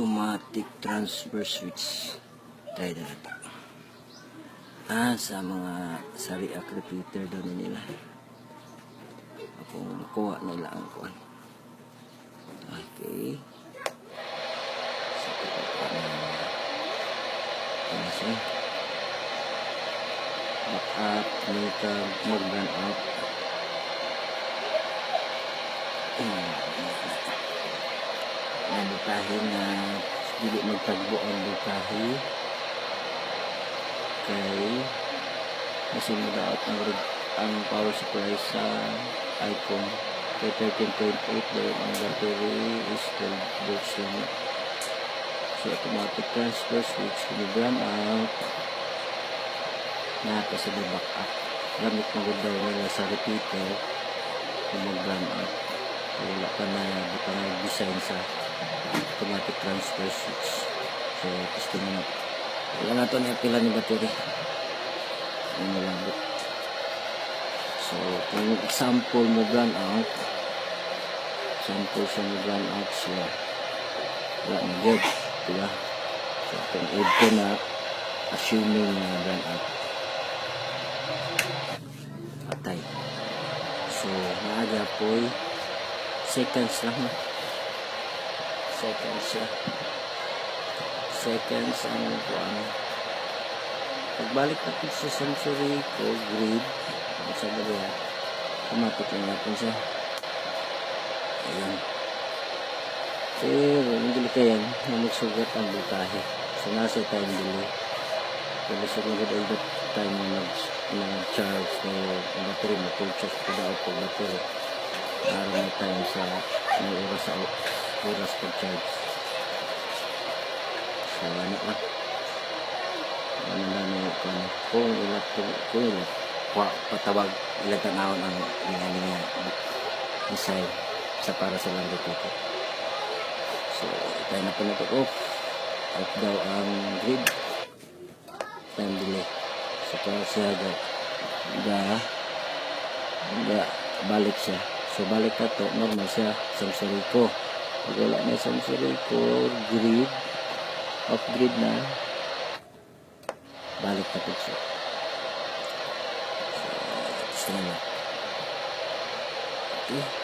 automatic transfer switch. Try na natin ah sa mga sari ak repeater na nila. Kung nakuha nila ang kuan okay. So ano back up nito mag run out na butahe na dili magtagbo ang butahe kay masunod out ang, ang power supply sa icon kay 13.8 dahil ang battery is 12 volts lang so automatic transfer switch kinigram out. Na kasi may back up gamit na good daw nila sa repeater. Kung mag-run out. Wala pa na pa na design sa automatic transfer switch. So testing na. Wala na ito na pila ni battery ang malabot so kung example mo run out example siya mo run out siya wala na good diba? So kung aid na assuming na run out. Patay. So maaga po seconds lang na seconds siya seconds ang kuan pagbalik natin sa sensory ko grid sa gabi ha automatic lang natin siya. Ayan. Pero hindi ka yan na magsugat ang butahe. So nasa time delay siguro all the time na nag nag-charge na yung battery mo full charge ko daw po battery. Para may time sa may oras sa oras pag-charge so ano ka ano na may kung kung ilat kung ilat pa, patawag ilat ang awon ang nga design sa para sa lang dito so tayo na po na off off daw ang grid. Time delay. So para siya ga ga ga balik siya. So balik na to normal siya. Sensory ko wala na sensory ko grid. Off grid na. Balik na po siya. So gusto na okay